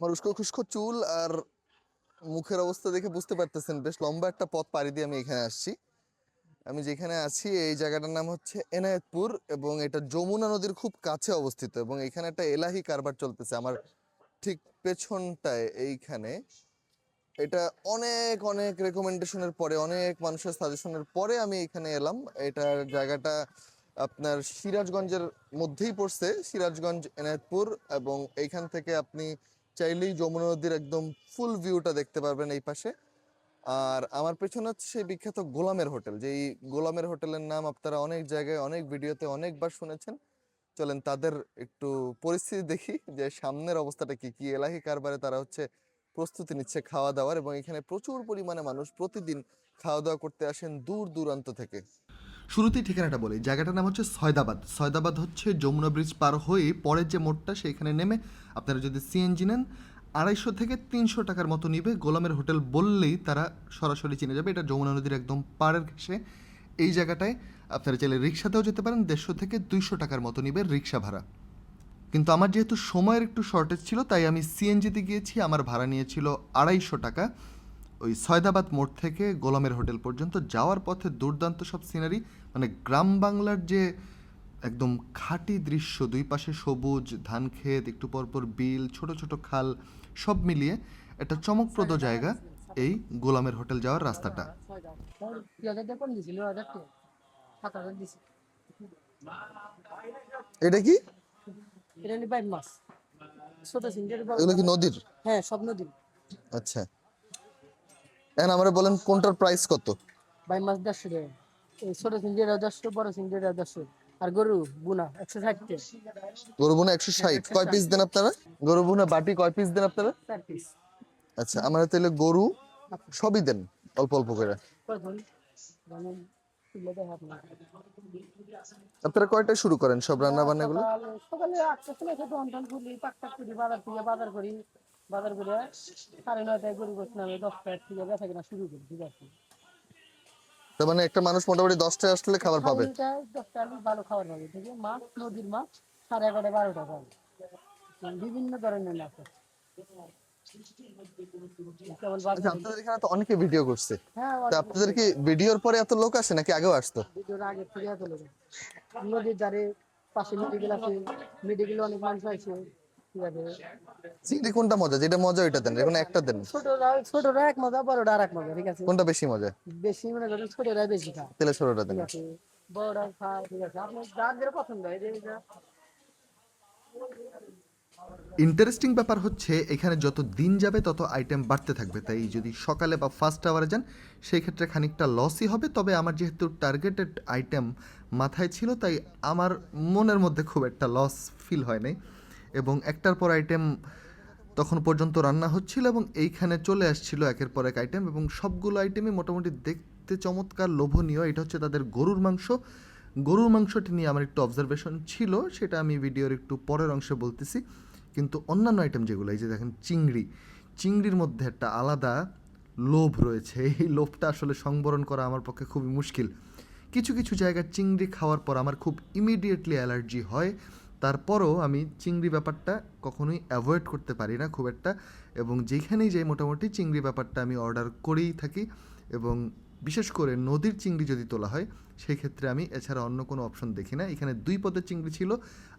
আমার উস্কো খুস্কো চুল আর মুখের অবস্থা দেখে বুঝতে পারতেছেন, বেশ লম্বা একটা পথ পাড়ি দিয়ে আমি এখানে আসছি। আমি যেখানে আছি, এই জায়গাটার নাম হচ্ছে এনায়েতপুর এবং এটা যমুনা নদীর খুব কাছে অবস্থিত এবং এখানে একটা এলাহি কারবার চলতেছে আমার ঠিক পেছনটায়, এইখানে। এটা অনেক অনেক রেকমেন্ডেশনের পরে, অনেক মানুষের সাজেশনের পরে আমি এখানে এলাম। এটার জায়গাটা আপনার সিরাজগঞ্জের মধ্যেই পড়ছে, সিরাজগঞ্জ, এনায়তপুর এবং এইখান থেকে আপনি চাইলেই যমুনা নদীর একদম ফুল ভিউটা দেখতে পারবেন এই পাশে। আর আমার পেছনে হচ্ছে বিখ্যাত গোলামের হোটেল, যেই গোলামের হোটেলের নাম আপনারা অনেক জায়গায়, অনেক ভিডিওতে অনেকবার শুনেছেন। চলেন তাদের একটু পরিস্থিতি দেখি, যে সামনের অবস্থাটা কি কি এলাহি কারবারে তারা হচ্ছে প্রস্তুতি নিচ্ছে খাওয়া দাওয়ার এবং এখানে প্রচুর পরিমাণে মানুষ প্রতিদিন খাওয়া দাওয়া করতে আসেন দূর দূরান্ত থেকে। শুরুতেই ঠিকানাটা বলি। জায়গাটার নাম হচ্ছে সয়দাবাদ। সয়দাবাদ হচ্ছে যমুনা ব্রিজ পার হয়ে পরের যে মোড়টা সেইখানে নেমে আপনারা যদি সিএনজি নেন, আড়াইশো থেকে তিনশো টাকার মতো নিবে। গোলামের হোটেল বললেই তারা সরাসরি চিনে যাবে। এটা যমুনা নদীর একদম পাড়ের ঘেসে এই জায়গাটায় আপনারা চাইলে রিক্সাতেও যেতে পারেন। দেড়শো থেকে দুইশো টাকার মতো নিবে রিক্সা ভাড়া। কিন্তু আমার যেহেতু সময়ের একটু শর্টেজ ছিল, তাই আমি সিএনজিতে গিয়েছি। আমার ভাড়া নিয়েছিল আড়াইশো টাকা। ওই সয়দাবাদ মোড় থেকে গোলামের হোটেল পর্যন্ত যাওয়ার পথে দুর্দান্ত সব সিনারি মানে গ্রাম বাংলার যে একদম খাঁটি দৃশ্য দুই পাশে সবুজ ধান ক্ষেত একটু পরপর বিল ছোট ছোট খাল সব মিলিয়ে একটা চমকপ্রদ জায়গা এই গোলামের হোটেল যাওয়ার রাস্তাটা। এটা কি? এটা ছোট এগুলো কি নদীর? হ্যাঁ সব নদীর। আচ্ছা। এখন আমরা বলেন কোনটার প্রাইস কত বাইশ মাস দেড়শো টাকা এই ছোট সিন্ডিকেট দেড়শো বড় সিন্ডিকেট দেড়শো আর গরু বুনা একশো ষাট টাকা গরু বোনা একশো ষাট কয় পিস দেন আপনারা গরু বোনা বাটি কয় পিস দেন আপনারা চার পিস আচ্ছা আমরা তাহলে গরু সবই দেন অল্প অল্প করে আপনার কয়টা শুরু করেন সব রান্না বান্না গুলো সকালে আটটা খুলি পাঁচটা করি বাজার থেকে বাজার করি বাজার করে সাড়ে নয়টায় গরু গোছ নামে দশটায় থেকে বেচা কিনা শুরু করি ঠিক আছে? তার মানে একটা মানুষ মোটামুটি দশটায় আসলে খাবার পাবে। ভালো খাবার পাবে ঠিক আছে? মাছ নদীর মাছ সাড়ে এগারোটা বারোটা পাবে। বিভিন্ন ধরনের মাছ আছে। আচ্ছা আপনাদের এখানে তো অনেকে ভিডিও করছে। হ্যাঁ আপনাদের কি ভিডিওর পরে এত লোক আসে নাকি আগেও আসতো? ভিডিওর আগে থেকে এত লোক নদীর ধারে পাশে মেডিকেল আছে মেডিকেলে অনেক মানুষ আছে চিংড়ি কোনটা মজা? যেটা মজা ওইটা দেন এখন একটা দেন। ছোটরা ছোটরা এক মজা বড়রা আর এক মজা ঠিক আছে? কোনটা বেশি মজা? বেশি মনে করেন ছোটরা বেশি খায়। ছোটটা দেন। বড়রা খায় ঠিক আছে? আপনার যার যেটা পছন্দ হয় যেটা ইন্টারেস্টিং ব্যাপার হচ্ছে এখানে যত দিন যাবে তত আইটেম বাড়তে থাকবে। তাই যদি সকালে বা ফার্স্ট আওয়ারে যান সেই ক্ষেত্রে খানিকটা লসই হবে। তবে আমার যেহেতু টার্গেটেড আইটেম মাথায় ছিল তাই আমার মনের মধ্যে খুব একটা লস ফিল হয় নাই। এবং একটার পর আইটেম তখন পর্যন্ত রান্না হচ্ছিল এবং এইখানে চলে আসছিল একের পর এক আইটেম এবং সবগুলো আইটেমই মোটামুটি দেখতে চমৎকার, লোভনীয়। এটা হচ্ছে তাদের গরুর মাংস। গরুর মাংসটি নিয়ে আমার একটু অবজারভেশন ছিল, সেটা আমি ভিডিওর একটু পরের অংশে বলতেছি। কিন্তু অন্যান্য আইটেম যেগুলো, এই যে দেখেন চিংড়ি, চিংড়ির মধ্যে একটা আলাদা লোভ রয়েছে। এই লোভটা আসলে সংবরণ করা আমার পক্ষে খুবই মুশকিল। কিছু কিছু জায়গায় চিংড়ি খাওয়ার পর আমার খুব ইমিডিয়েটলি অ্যালার্জি হয়। তারপরও আমি চিংড়ি ব্যাপারটা কখনোই অ্যাভয়েড করতে পারি না খুব একটা এবং যেখানেই যাই মোটামুটি চিংড়ি ব্যাপারটা আমি অর্ডার করেই থাকি এবং বিশেষ করে নদীর চিংড়ি যদি তোলা হয় সেই ক্ষেত্রে আমি এছাড়া অন্য কোনো অপশন দেখি না। এখানে দুই পদের চিংড়ি ছিল,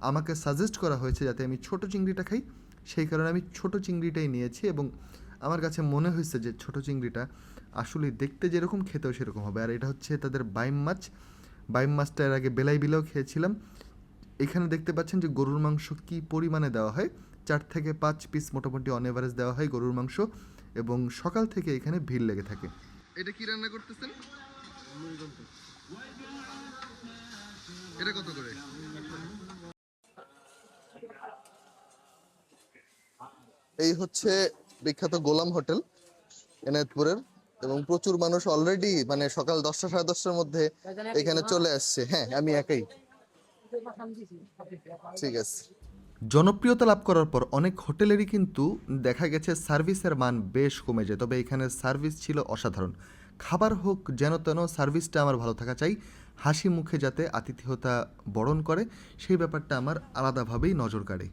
আমাকে সাজেস্ট করা হয়েছে যাতে আমি ছোট চিংড়িটা খাই, সেই কারণে আমি ছোট চিংড়িটাই নিয়েছি এবং আমার কাছে মনে হয়েছে যে ছোট চিংড়িটা আসলে দেখতে যেরকম খেতেও সেরকম হবে। আর এটা হচ্ছে তাদের বাইম মাছ। বাইম মাছটা এর আগে বেলাই বিলেও খেয়েছিলাম। এখানে দেখতে পাচ্ছেন যে গরুর মাংস কি পরিমাণে দেওয়া হয়? চার থেকে পাঁচ পিস মোটামুটি অন এভারেজ দেওয়া হয় গরুর মাংস এবং সকাল থেকে এখানে ভিড় লেগে থাকে। এটা কি রান্না করতেছেন? এটা কত করে? এই হচ্ছে বিখ্যাত গোলাম হোটেল এনায়েতপুরের এবং প্রচুর মানুষ অলরেডি মানে সকাল দশটা সাড়ে দশটার মধ্যে এখানে চলে আসছে। হ্যাঁ আমি একাই। ঠিক আছে। জনপ্রিয়তা লাভ করার পর অনেক হোটেলেরই কিন্তু দেখা গেছে সার্ভিসের মান বেশ কমে যায়। তবে এখানে সার্ভিস ছিল অসাধারণ। খাবার হোক যেন তেন সার্ভিসটা আমার ভালো থাকা চাই। হাসি মুখে যাতে আতিথেয়তা বরণ করে সেই ব্যাপারটা আমার আলাদাভাবেই নজর কাড়ে।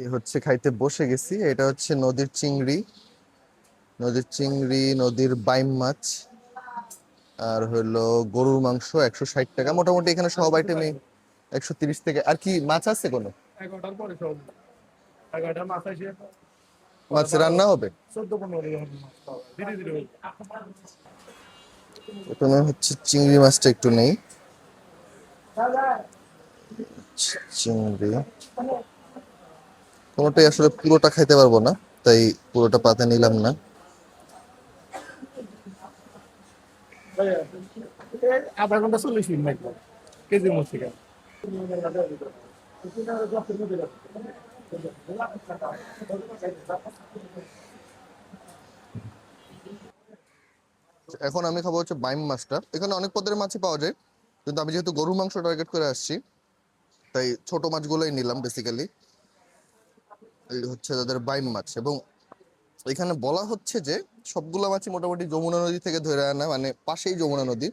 এই হচ্ছে খাইতে বসে গেছি। এটা হচ্ছে নদীর চিংড়ি। নদীর চিংড়ি নদীর বাইম মাছ। আর হলো গরুর মাংস একশো ষাট টাকা। মোটামুটি এখানে সব আইটেমই একশো তিরিশ থেকে। আর কি মাছ আছে কোনো? এগারোটার পরে সব। এগারোটার মাথায় সে মাছ রান্না হবে? মাছ। প্রথমে হচ্ছে চিংড়ি মাছটা একটু নেই। চিংড়ি। কোনোটাই আসলে পুরোটা খাইতে পারব না তাই পুরোটা পাতে নিলাম না। আধা ঘণ্টা চল্লিশ মিনিট লাগবে। কেজির মধ্যে এখন আমি খাব হচ্ছে বাইম মাছটা। এখানে অনেক পদের মাছই পাওয়া যায়, কিন্তু আমি যেহেতু গরু মাংস টার্গেট করে আসছি, তাই ছোট মাছগুলোই নিলাম বেসিক্যালি এই হচ্ছে তাদের বাইম মাছ এবং এখানে বলা হচ্ছে যে সবগুলো মাছই মোটামুটি যমুনা নদী থেকে ধরে আনা মানে পাশেই যমুনা নদী।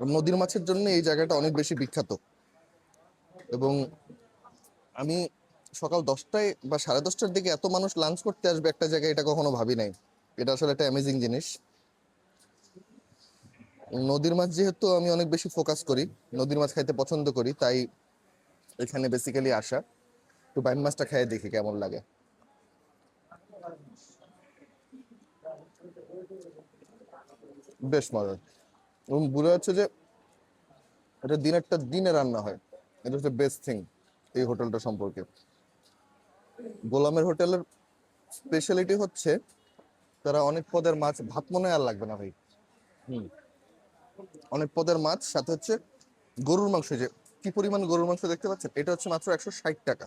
নদীর মাছের জন্য এই জায়গাটা অনেক বেশি বিখ্যাত। এবং আমি সকাল দশটায় বা সাড়ে দশটার দিকে এত মানুষ লাঞ্চ করতে আসবে একটা জায়গায়, এটা কখনো ভাবি নাই। এটা আসলে একটা অ্যামেজিং জিনিস। নদীর মাছ যেহেতু আমি অনেক বেশি ফোকাস করি, নদীর মাছ খাইতে পছন্দ করি, তাই এখানে বেসিক্যালি আসা। তো বাইম মাছটা খেয়ে দেখি কেমন লাগে। বেশ মজার। এবং বোঝা যাচ্ছে যে এটা দিনেরটা দিনে রান্না হয়। এটা হচ্ছে বেস্ট থিং এই হোটেলটা সম্পর্কে। গোলামের হোটেলের স্পেশালিটি হচ্ছে তারা অনেক পদের মাছ ভাত মনে আর লাগবে না ভাই। হুম। অনেক পদের মাছ সাথে হচ্ছে গরুর মাংস যে কি পরিমাণ গরুর মাংস দেখতে পাচ্ছেন? এটা হচ্ছে মাত্র একশো ষাট টাকা।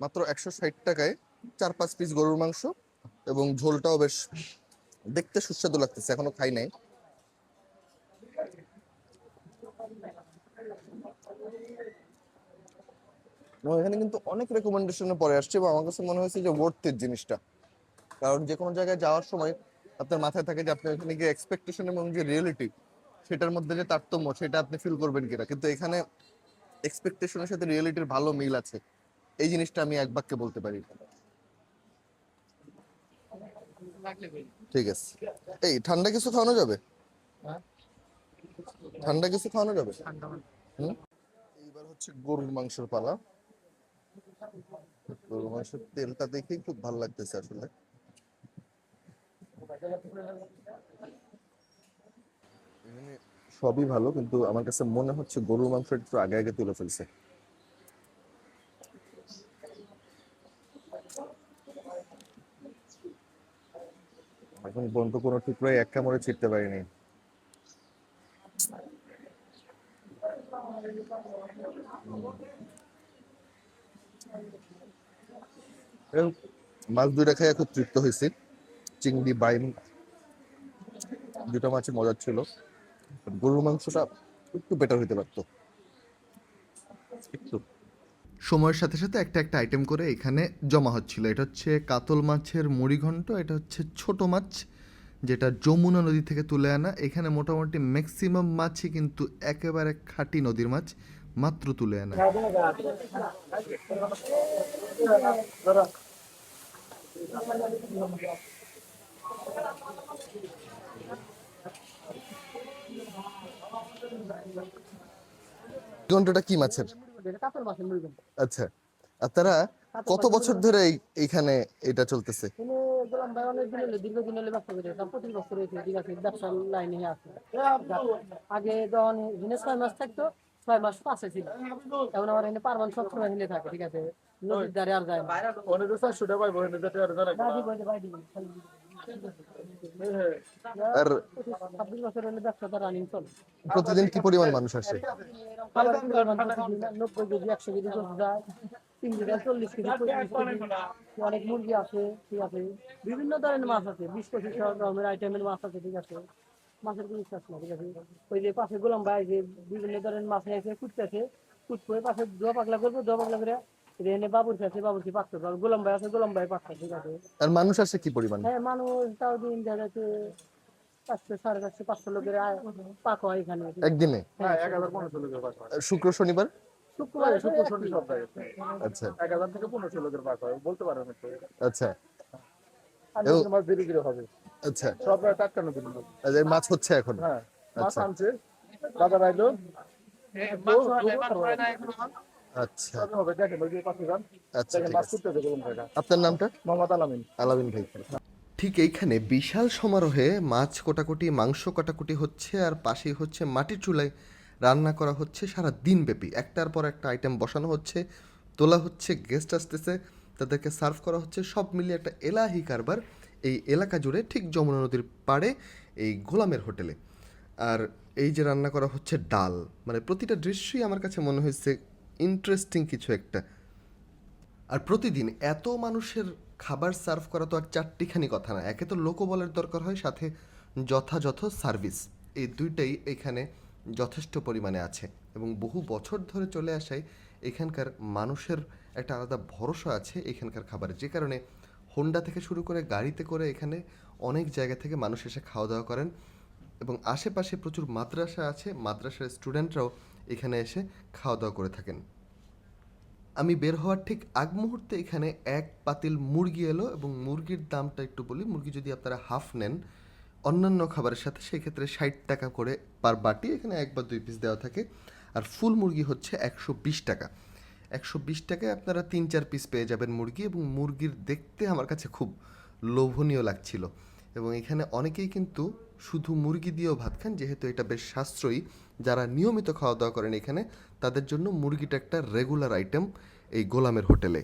মাত্র একশো ষাট টাকায় চার পাঁচ পিস গরুর মাংস এবং ঝোলটাও বেশ দেখতে সুস্বাদু লাগতেছে এখনও খাই নাই। এবং এখানে কিন্তু অনেক রেকমেন্ডেশনে পরে আসছে এবং আমার কাছে মনে হয়েছে যে ওয়ার্থের জিনিসটা। কারণ যে কোনো জায়গায় যাওয়ার সময় আপনার মাথায় থাকে যে আপনি ওখানে গিয়ে এক্সপেকটেশন এবং যে রিয়েলিটি সেটার মধ্যে যে তারতম্য সেটা আপনি ফিল করবেন কিনা। কিন্তু এখানে এক্সপেকটেশনের সাথে রিয়েলিটির ভালো মিল আছে। এই জিনিসটা আমি এক বাক্যে বলতে পারি। ঠিক আছে। এই ঠান্ডা কিছু খাওয়ানো যাবে? হ্যাঁ? ঠান্ডা কিছু খাওয়ানো যাবে। হুম? এইবার হচ্ছে গরুর মাংসের পালা। গরুর মাংসের তেলটা দেখেই খুব ভালো লাগতেছে আসলে। সবই ভালো, কিন্তু আমার কাছে মনে হচ্ছে গরুর মাংস একটু আগে আগে তুলে ফেলছে। এখন পর্যন্ত কোনো টুকরোই এক কামড়ে ছিটতে পারিনি। এবং মাছ দুইটা খেয়ে খুব তৃপ্ত হয়েছি। চিংড়ি বাইম দুটো মাছই মজার ছিল। গরুর মাংসটা একটু বেটার হইতে পারতো। একটু। সময়ের সাথে সাথে একটা একটা আইটেম করে এখানে জমা হচ্ছিল। এটা হচ্ছে কাতল মাছের মুড়িঘণ্ট এটা হচ্ছে ছোট মাছ যেটা যমুনা নদী থেকে তুলে আনা। এখানে মোটামুটি ম্যাক্সিমাম মাছই কিন্তু একেবারে খাঁটি নদীর মাছ মাত্র তুলে আনা। ঘন্টাটা কি মাছের। আচ্ছা আর তারা কত বছর ধরে এই- এইখানে এটা চলতেছে? হলে আগে যখন ছয় মাস থাকতো, ছয় মাস পাশে ছিল। এখন আমার এখানে পারমান সবসময় এখানে থাকে, ঠিক আছে? নদীর ধারে আর যায় না ওনে তো চারশো টাকা পাইবো, ওনে যাতে আরও জানাই। দাদি বলতে বাইরে আর ছাব্বিশ বছর হলে ব্যবসাটা রানিং চলে প্রতিদিন কি পরিমাণ মানুষ আসে? নব্বই কেজি একশো কেজি যায় তিন কেজি চল্লিশ কেজি পঁয়ত্রিশ অনেক মুরগি আছে ঠিক আছে বিভিন্ন ধরনের মাছ আছে বিশ পঁচিশ রকমের আইটেমের মাছ আছে ঠিক আছে? মাছের কোনো চাষ না ঠিক আছে? ওই যে পাশে গোলাম ভাই যে বিভিন্ন ধরনের মাছ আছে এসে কুটতেছে কুট পাশে দোয়া পাকলা করব দোয়া পাকলা করে এনে বাবুর কাছে বাবুর কি পাকতে পারবে গোলাম ভাই আছে গোলাম ভাই পাকতে ঠিক আছে। আর মানুষ আসে কি পরিমাণ? হ্যাঁ মানুষ তাও দিন দেখা যাচ্ছে পাঁচশো সাড়ে চারশো পাঁচশো লোকের আয় পাক হয় এখানে। একদিনে? হ্যাঁ, বাসা। শুক্র শনিবার? শুক্রবারে শুক্র শনি সপ্তাহে আচ্ছা। এক হাজার থেকে পনেরোশো লোকের পাক হয় বলতে পারেন একটু। আচ্ছা। আর মাছ ধীরে ধীরে হবে। আচ্ছা। সব টাটকা মাছ আচ্ছা, হচ্ছে এখন? হ্যাঁ মাছ আচ্ছা। আনছে বাজার আইলো আচ্ছা। তবে হবে? দেখেন ওই যে পাশে যান। আচ্ছা ঠিক মাছ আছে। করতে দেখুন জায়গা আপনার নামটা? মোহাম্মদ আলামিন। আলামিন ভাই। ঠিক এইখানে বিশাল সমারোহে মাছ কোটাকুটি মাংস কাটাকুটি হচ্ছে আর পাশেই হচ্ছে মাটির চুলায় রান্না করা হচ্ছে সারা দিনব্যাপী একটার পর একটা আইটেম বসানো হচ্ছে তোলা হচ্ছে গেস্ট আসতেছে তাদেরকে সার্ভ করা হচ্ছে সব মিলিয়ে একটা এলাহি কারবার। এই এলাকা জুড়ে ঠিক যমুনা নদীর পাড়ে এই গোলামের হোটেলে। আর এই যে রান্না করা হচ্ছে ডাল মানে প্রতিটা দৃশ্যই আমার কাছে মনে হয়েছে ইন্টারেস্টিং কিছু একটা। আর প্রতিদিন এত মানুষের খাবার সার্ভ করা তো আর চারটিখানি কথা না, একে তো লোকবলের দরকার হয়, সাথে যথাযথ সার্ভিস এই দুইটাই এখানে যথেষ্ট পরিমাণে আছে এবং বহু বছর ধরে চলে আসায় এখানকার মানুষের একটা আলাদা ভরসা আছে এখানকার খাবারে। যে কারণে হোন্ডা থেকে শুরু করে, গাড়িতে করে এখানে অনেক জায়গা থেকে মানুষ এসে খাওয়া দাওয়া করেন। এবং আশেপাশে প্রচুর মাদ্রাসা আছে, মাদ্রাসার স্টুডেন্টরাও এখানে এসে খাওয়া দাওয়া করে থাকেন। আমি বের হওয়ার ঠিক আগ মুহূর্তে এখানে এক পাতিল মুরগি এলো এবং মুরগির দামটা একটু বলি, মুরগি যদি আপনারা হাফ নেন, অন্যান্য খাবারের সাথে সেই ক্ষেত্রে ষাট টাকা করে পার বাটি, এখানে এক বা দুই পিস দেওয়া থাকে। আর ফুল মুরগি হচ্ছে একশো বিশ টাকা। একশো বিশ টাকায় আপনারা তিন চার পিস পেয়ে যাবেন মুরগি এবং মুরগির দেখতে আমার কাছে খুব লোভনীয় লাগছিল। এবং এখানে অনেকেই কিন্তু শুধু মুরগি দিয়েও ভাত খান, যেহেতু এটা বেশ সাশ্রয়ী, যারা নিয়মিত খাওয়া দাওয়া করেন এখানে, তাদের জন্য মুরগিটা একটা রেগুলার আইটেম এই গোলামের হোটেলে।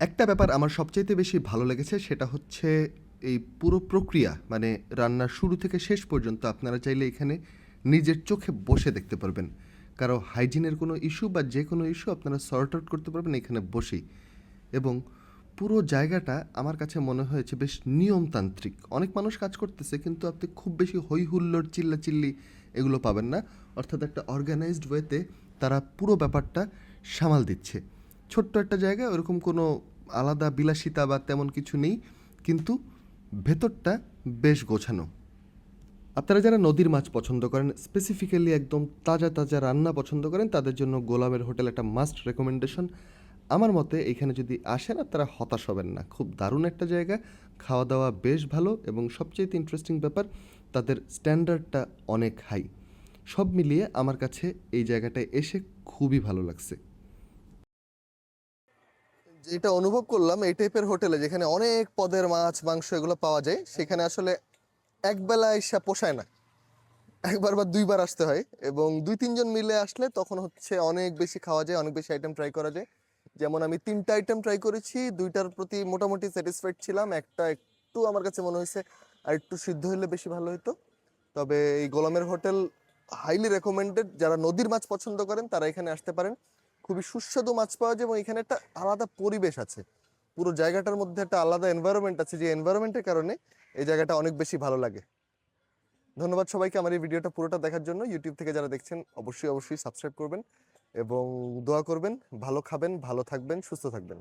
একটা ব্যাপার আমার সবচাইতে বেশি ভালো লেগেছে, সেটা হচ্ছে এই পুরো প্রক্রিয়া মানে রান্নার শুরু থেকে শেষ পর্যন্ত আপনারা চাইলে এখানে নিজের চোখে বসে দেখতে পারবেন। কারও হাইজিনের কোনো ইস্যু বা যে কোনো ইস্যু আপনারা সর্ট আউট করতে পারবেন এখানে বসেই। এবং পুরো জায়গাটা আমার কাছে মনে হয়েছে বেশ নিয়মতান্ত্রিক। অনেক মানুষ কাজ করতেছে, কিন্তু আপনি খুব বেশি হই হুল্লোড় চিল্লা চিল্লি এগুলো পাবেন না। অর্থাৎ একটা অর্গানাইজড ওয়েতে তারা পুরো ব্যাপারটা সামাল দিচ্ছে। ছোট্ট একটা জায়গা ওরকম কোনো আলাদা বিলাসিতা বা তেমন কিছু নেই, কিন্তু ভেতরটা বেশ গোছানো। আপনারা যারা নদীর মাছ পছন্দ করেন স্পেসিফিক্যালি একদম তাজা তাজা রান্না পছন্দ করেন, তাদের জন্য গোলামের হোটেল একটা মাস্ট রেকমেন্ডেশন আমার মতে এখানে যদি আসেন আপনারা হতাশ হবেন না। খুব দারুণ একটা জায়গা। খাওয়া দাওয়া বেশ ভালো এবং সবচেয়ে ইন্টারেস্টিং ব্যাপার, তাদের স্ট্যান্ডার্ডটা অনেক হাই সব মিলিয়ে আমার কাছে এই জায়গাটায় এসে খুবই ভালো লাগছে। যেটা অনুভব করলাম এই টাইপের হোটেলে যেখানে অনেক পদের মাছ, মাংস এগুলো পাওয়া যায়, সেখানে আসলে একবেলা এসে পোষায় না। একবার বা দুইবার আসতে হয় এবং দুই তিনজন মিলে আসলে তখন হচ্ছে অনেক বেশি খাওয়া যায়, অনেক বেশি আইটেম ট্রাই করা যায়। যেমন আমি তিনটা আইটেম ট্রাই করেছি, দুইটার প্রতি মোটামুটি স্যাটিসফাইড ছিলাম, একটা একটু আমার কাছে মনে হয়েছে আর একটু সিদ্ধ হলে বেশি ভালো হতো তবে এই গোলামের হোটেল হাইলি রেকমেন্ডেড যারা নদীর মাছ পছন্দ করেন তারা এখানে আসতে পারেন। খুবই সুস্বাদু মাছ পাওয়া যায় এবং এখানে একটা আলাদা পরিবেশ আছে। পুরো জায়গাটার মধ্যে একটা আলাদা এনভায়রনমেন্ট আছে, যে এনভায়রনমেন্টের কারণে এই জায়গাটা অনেক বেশি ভালো লাগে। ধন্যবাদ সবাইকে আমার এই ভিডিওটা পুরোটা দেখার জন্য। ইউটিউব থেকে যারা দেখছেন, অবশ্যই অবশ্যই সাবস্ক্রাইব করবেন। এবং দোয়া করবেন ভালো খাবেন ভালো থাকবেন সুস্থ থাকবেন।